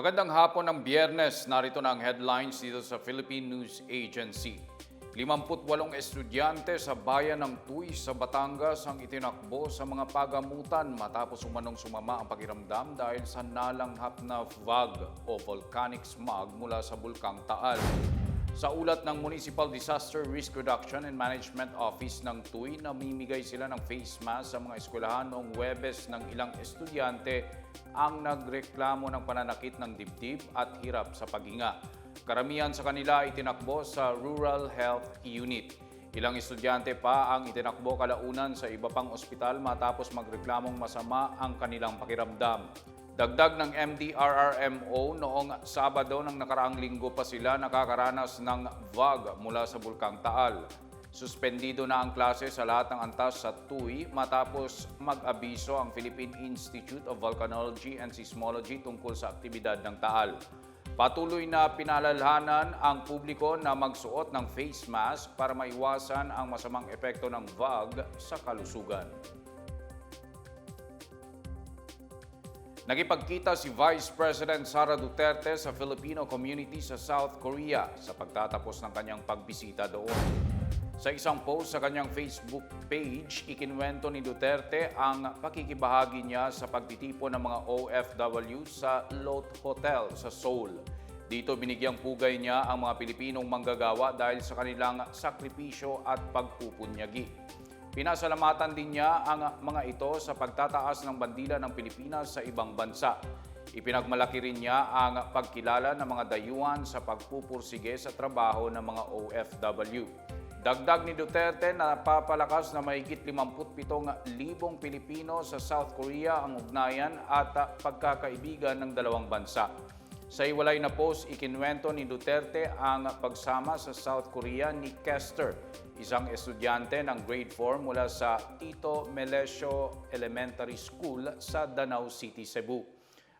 Magandang hapon ng biyernes. Narito na ang headlines dito sa Philippine News Agency. 58 estudyante sa bayan ng Tuy sa Batangas ang itinakbo sa mga pagamutan matapos umanong sumama ang pakiramdam dahil sa nalanghap na VAG o volcanic smog mula sa Bulkang Taal. Sa ulat ng Municipal Disaster Risk Reduction and Management Office ng TUI, namimigay sila ng face mask sa mga eskwelahan noong Webes ng ilang estudyante ang nagreklamo ng pananakit ng dibdib at hirap sa paghinga. Karamihan sa kanila ay tinakbo sa Rural Health Unit. Ilang estudyante pa ang itinakbo kalaunan sa iba pang ospital matapos magreklamong masama ang kanilang pakiramdam. Dagdag ng MDRRMO noong Sabado ng nakaraang linggo pa sila nakakaranas ng VAG mula sa Bulkang Taal. Suspendido na ang klase sa lahat ng antas sa TUI matapos mag-abiso ang Philippine Institute of Volcanology and Seismology tungkol sa aktibidad ng Taal. Patuloy na pinalalhanan ang publiko na magsuot ng face mask para maiwasan ang masamang epekto ng VAG sa kalusugan. Nagipagkita si Vice President Sara Duterte sa Filipino community sa South Korea sa pagtatapos ng kanyang pagbisita doon. Sa isang post sa kanyang Facebook page, ikinwento ni Duterte ang pakikibahagi niya sa pagtitipon ng mga OFW sa Lot Hotel sa Seoul. Dito binigyang pugay niya ang mga Pilipinong manggagawa dahil sa kanilang sakripisyo at pagpupunyagi. Pinasalamatan din niya ang mga ito sa pagtataas ng bandila ng Pilipinas sa ibang bansa. Ipinagmalaki rin niya ang pagkilala ng mga dayuhan sa pagpupursige sa trabaho ng mga OFW. Dagdag ni Duterte na papalakas na mahigit 57,000 Pilipino sa South Korea ang ugnayan at pagkakaibigan ng dalawang bansa. Sa iwalay na post, ikinwento ni Duterte ang pagsama sa South Korea ni Kester, isang estudyante ng grade 4 mula sa Tito Melesio Elementary School sa Danau City, Cebu.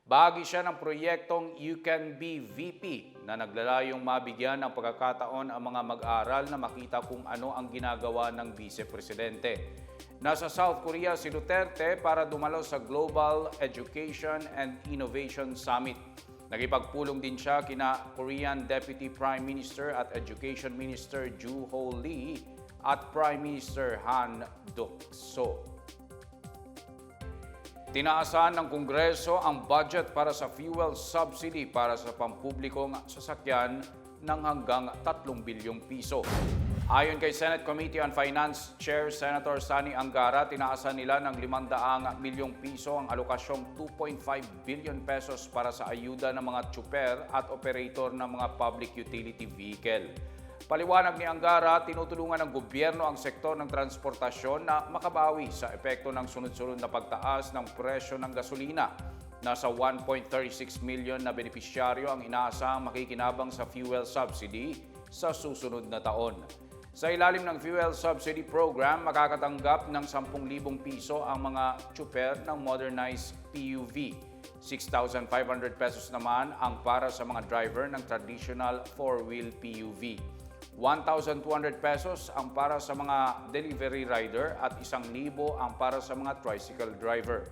Bahagi siya ng proyektong You Can Be VP na naglalayong mabigyan ng pagkakataon ang mga mag-aaral na makita kung ano ang ginagawa ng vice-presidente. Nasa South Korea si Duterte para dumalo sa Global Education and Innovation Summit. Nagipagpulong din siya kina Korean Deputy Prime Minister at Education Minister Joo Ho Lee at Prime Minister Han Duk-so. Tinaasan ng Kongreso ang budget para sa fuel subsidy para sa pampublikong sasakyan ng hanggang 3 bilyong piso. Ayon kay Senate Committee on Finance Chair Senator Sani Angara, tinaasan nila ng 500 milyong piso ang alokasyong 2.5 billion pesos para sa ayuda ng mga tsuper at operator ng mga public utility vehicle. Paliwanag ni Angara, tinutulungan ng gobyerno ang sektor ng transportasyon na makabawi sa epekto ng sunod-sunod na pagtaas ng presyo ng gasolina. Nasa 1.36 million na benepisyaryo ang inaasahang makikinabang sa fuel subsidy sa susunod na taon. Sa ilalim ng fuel subsidy program, makakatanggap ng 10,000 piso ang mga tsuper ng modernized PUV. 6,500 pesos naman ang para sa mga driver ng traditional four-wheel PUV. 1,200 pesos ang para sa mga delivery rider at 1,000 ang para sa mga tricycle driver.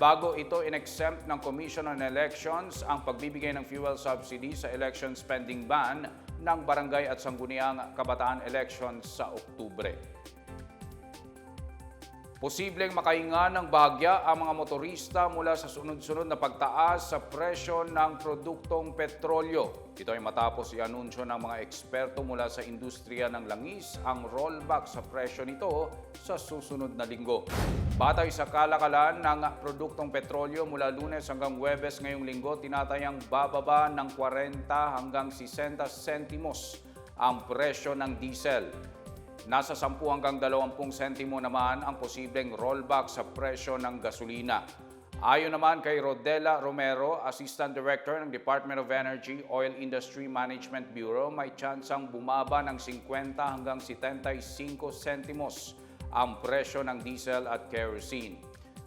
Bago ito in-exempt ng Commission on Elections ang pagbibigay ng fuel subsidy sa election spending ban ng barangay at sangguniang kabataan elections sa Oktubre. Posibleng makahinga ng bahagya ang mga motorista mula sa sunod-sunod na pagtaas sa presyo ng produktong petrolyo. Ito ay matapos i-anunsyo ng mga eksperto mula sa industriya ng langis ang rollback sa presyo nito sa susunod na linggo. Batay sa kalakalan ng produktong petrolyo mula lunes hanggang Huwebes ngayong linggo, tinatayang bababa ng 40 hanggang 60 sentimos ang presyo ng diesel. Nasa 10 hanggang 20 sentimo naman ang posibleng rollback sa presyo ng gasolina. Ayon naman kay Rodela Romero, Assistant Director ng Department of Energy Oil Industry Management Bureau, may tsansang bumaba ng 50 hanggang 75 sentimos ang presyo ng diesel at kerosene.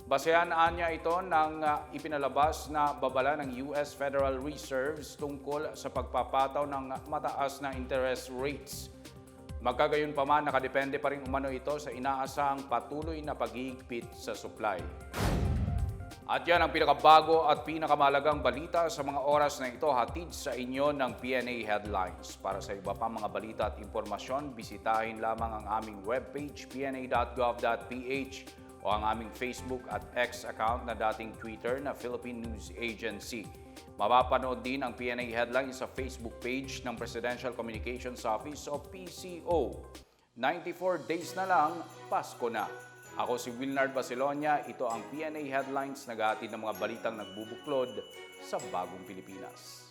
Basehan niya ito ng uh, ipinalabas na babala ng US Federal Reserves tungkol sa pagpapataw ng mataas na interest rates. Magkagayon pa man, nakadepende pa rin umano ito sa inaasahang patuloy na pagigpit sa supply. At yan ang pinakabago at pinakamalagang balita sa mga oras na ito hatid sa inyo ng PNA Headlines. Para sa iba pa mga balita at impormasyon, bisitahin lamang ang aming webpage pna.gov.ph o ang aming Facebook at X account na dating Twitter na Philippine News Agency. Mapapanood din ang PNA Headlines sa Facebook page ng Presidential Communications Office o PCO. 94 days na lang, Pasko na. Ako si Wilnard Basilonia, ito ang PNA Headlines, naghahatid ng mga balitang nagbubuklod sa bagong Pilipinas.